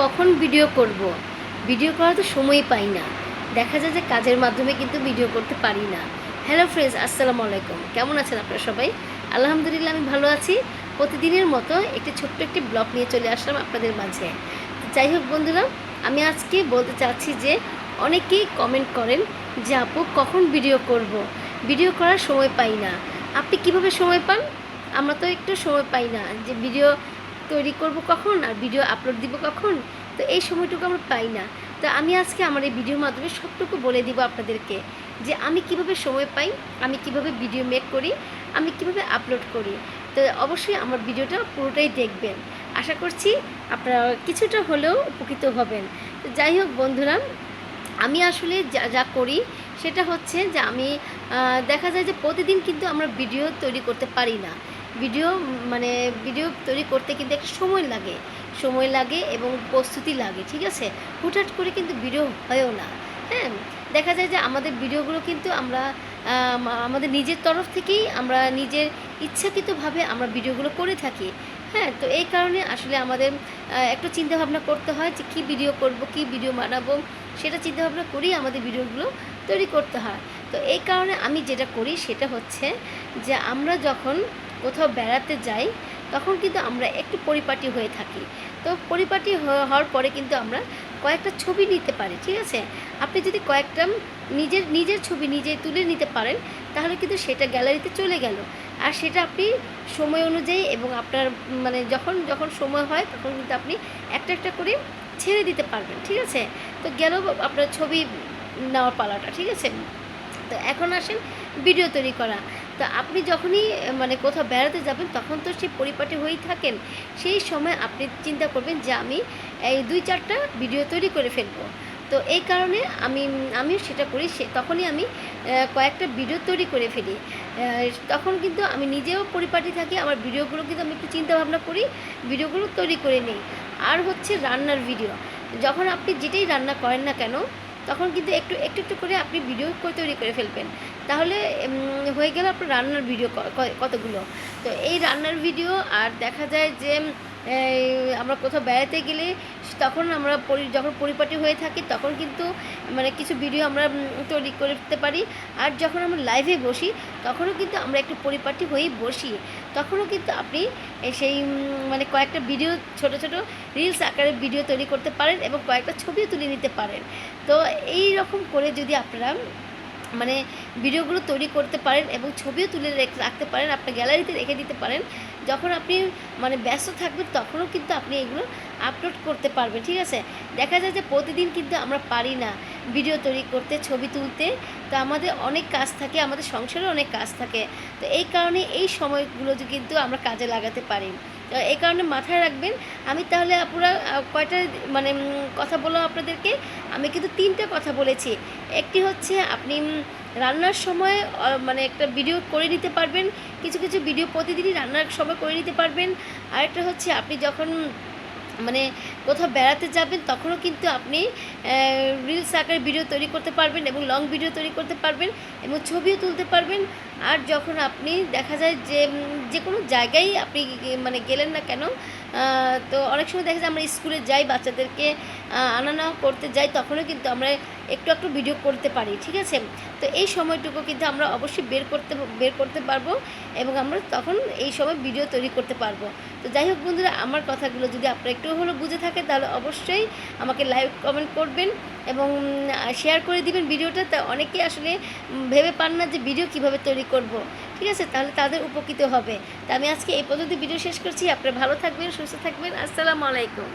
কখন ভিডিও করব। ভিডিও করার তো সময় পাই না। দেখা যায় যে কাজের মাধ্যমে কিন্তু ভিডিও করতে পারি না। হ্যালো ফ্রেন্ডস আসসালামু আলাইকুম। কেমন আছেন আপনারা সবাই? আলহামদুলিল্লাহ, আমি ভালো আছি। প্রতিদিনের মতো একটি ছোট্ট একটি ব্লগ নিয়ে চলে আসলাম আপনাদের মাঝে। যাই হোক বন্ধুরা, আমি আজকে বলতে চাচ্ছি যে অনেকেই কমেন্ট করেন যে, আপু, কখন ভিডিও করব। ভিডিও করার সময় পাই না। আপনি কীভাবে সময় পান? আমরা তো একটু সময় পাই না যে ভিডিও তৈরি করব কখন আর ভিডিও আপলোড দিব কখন? তো এই সময়টুকু আমরা পাই না। তো আমি আজকে আমার এই ভিডিওর মাধ্যমে সবটুকু বলে দিব আপনাদেরকে যে আমি কীভাবে সময় পাই, আমি কীভাবে ভিডিও মেক করি, আমি কীভাবে আপলোড করি। তো অবশ্যই আমার ভিডিওটা পুরোটাই দেখবেন। আশা করছি আপনারা কিছুটা হলেও উপকৃত হবেন। তো যাই হোক বন্ধুরা, আমি আসলে যা যা করি সেটা হচ্ছে যে আমি দেখা যায় যে প্রতিদিন কিন্তু আমরা ভিডিও তৈরি করতে পারি না। ভিডিও মানে ভিডিও তৈরি করতে কিন্তু একটা সময় লাগে। সময় লাগে এবং প্রস্তুতি লাগে, ঠিক আছে? হুটহাট করে কিন্তু ভিডিও হয়ও না হ্যাঁ? দেখা যায় যে আমাদের ভিডিওগুলো কিন্তু আমরা আমাদের নিজের তরফ থেকেই আমরা নিজের ইচ্ছাকৃতভাবে আমরা ভিডিওগুলো করে থাকি হ্যাঁ? তো এই কারণে আসলে আমাদের একটু চিন্তাভাবনা করতে হয় যে কী ভিডিও করব, কী ভিডিও বানাবো, সেটা চিন্তাভাবনা করেই আমাদের ভিডিওগুলো তৈরি করতে হয়। তো এই কারণে আমি যেটা করি সেটা হচ্ছে যে আমরা যখন কোথাও বেড়াতে যাই, তখন কিন্তু আমরা একটু পরিপাটি হয়ে থাকি। তো পরিপাটি হওয়ার পরে কিন্তু আমরা কয়েকটা ছবি নিতে পারি, ঠিক আছে? আপনি যদি কয়েকটা নিজের নিজের ছবি নিজে তুলে নিতে পারেন, তাহলে কিন্তু সেটা গ্যালারিতে চলে গেল। আর সেটা আপনি সময় অনুযায়ী এবং আপনার মানে যখন যখন সময় হয়, তখন কিন্তু আপনি একটা একটা করে ছেড়ে দিতে পারবেন, ঠিক আছে? তো গেল আপনার ছবি নেওয়ার পালাটা, ঠিক আছে? তো এখন আসেন ভিডিও তৈরি করা। তো আপনি যখনই মানে কোথাও বেড়াতে যাবেন, তখন তো সেই পরিপাটি হয়েই থাকেন। সেই সময় আপনি চিন্তা করবেন যে আমি এই দুই চারটা ভিডিও তৈরি করে ফেলব। তো এই কারণে আমি, আমিও সেটা করি, সে তখনই আমি কয়েকটা ভিডিও তৈরি করে ফেলি। তখন কিন্তু আমি নিজেও পরিপাটি থাকি, আমার ভিডিওগুলো কিন্তু আমি একটু চিন্তাভাবনা করি ভিডিওগুলো তৈরি করে নিই। আর হচ্ছে রান্নার ভিডিও যখন আপনি যেটাই রান্না করেন না কেন, তখন কিন্তু একটু একটু একটু করে আপনি ভিডিও তৈরি করে ফেলবেন। তাহলে হয়ে গেল আপনার রান্নার ভিডিও কতগুলো? তো এই রান্নার ভিডিও, আর দেখা যায় যে আমরা কোথাও বেড়াতে গেলে তখন আমরা যখন পরিপাটি হয়ে থাকি তখন কিন্তু মানে কিছু ভিডিও আমরা তৈরি করতে পারি। আর যখন আমরা লাইভে বসি, তখনও কিন্তু আমরা একটু পরিপাটি হয়েই বসি। তখনও কিন্তু আপনি সেই মানে কয়েকটা ভিডিও, ছোট ছোট রিলস আকারে ভিডিও তৈরি করতে পারেন এবং কয়েকটা ছবিও তুলে নিতে পারেন। তো এই রকম করে যদি আপনারা মানে ভিডিওগুলো তৈরি করতে পারেন এবং ছবিও তুলে রেখ- রাখতে পারেন আপনার গ্যালারিতে রেখে দিতে পারেন। যখন আপনি মানে ব্যস্ত থাকবেন, তখনও কিন্তু আপনি এগুলো আপলোড করতে পারবেন, ঠিক আছে? দেখা যায় যে প্রতিদিন কিন্তু আমরা পারি না ভিডিও তৈরি করতে, ছবি তুলতে। তো আমাদের অনেক কাজ থাকে, আমাদের সংসারে অনেক কাজ থাকে। তো এই কারণে এই সময়গুলো কিন্তু আমরা কাজে লাগাতে পারি। এই কারণে মাথায় রাখবেন। আমি তাহলে আপনারা কয়টা মানে কথা বললাম আপনাদেরকে? আমি কিন্তু তিনটা কথা বলেছি। একটি হচ্ছে আপনি রান্নার সময় মানে একটা ভিডিও করে নিতে পারবেন। কিছু কিছু ভিডিও প্রতিদিনই রান্নার সময় করে নিতে পারবেন। আরেকটা হচ্ছে আপনি যখন মানে কোথাও বেড়াতে যাবেন, তখনও কিন্তু আপনি রিলস আকারে ভিডিও তৈরি করতে পারবেন এবং লং ভিডিও তৈরি করতে পারবেন এবং ছবিও তুলতে পারবেন। আর যখন আপনি দেখা যায় যে যে কোনো জায়গায় আপনি মানে গেলেন না কেন তো অনেক সময় দেখা যায় আমরা স্কুলে যাই, বাচ্চাদেরকে আনা নেওয়া করতে যাই, তখনও কিন্তু আমরা একটু একটু ভিডিও করতে পারি, ঠিক আছে? তো এই সময়টুকু কিন্তু আমরা অবশ্যই বের করতে বের করতে পারব এবং আমরা তখন এই সময় ভিডিও তৈরি করতে পারব। তো যাই হোক বন্ধুরা, আমার কথাগুলো যদি আপনারা একটু হলেও বুঝে থাকে, তাহলে অবশ্যই আমাকে লাইভ কমেন্ট করবেন এবং শেয়ার করে দিবেন ভিডিওটা তা অনেকেই আসলে ভেবে পান না যে ভিডিও কীভাবে তৈরি করব, ঠিক আছে? তাহলে তাদের উপকৃত হবে। তা আমি আজকে এই পর্যন্ত ভিডিও শেষ করছি। আপনারা ভালো থাকবেন, সুস্থ থাকবেন। আসসালামু আলাইকুম।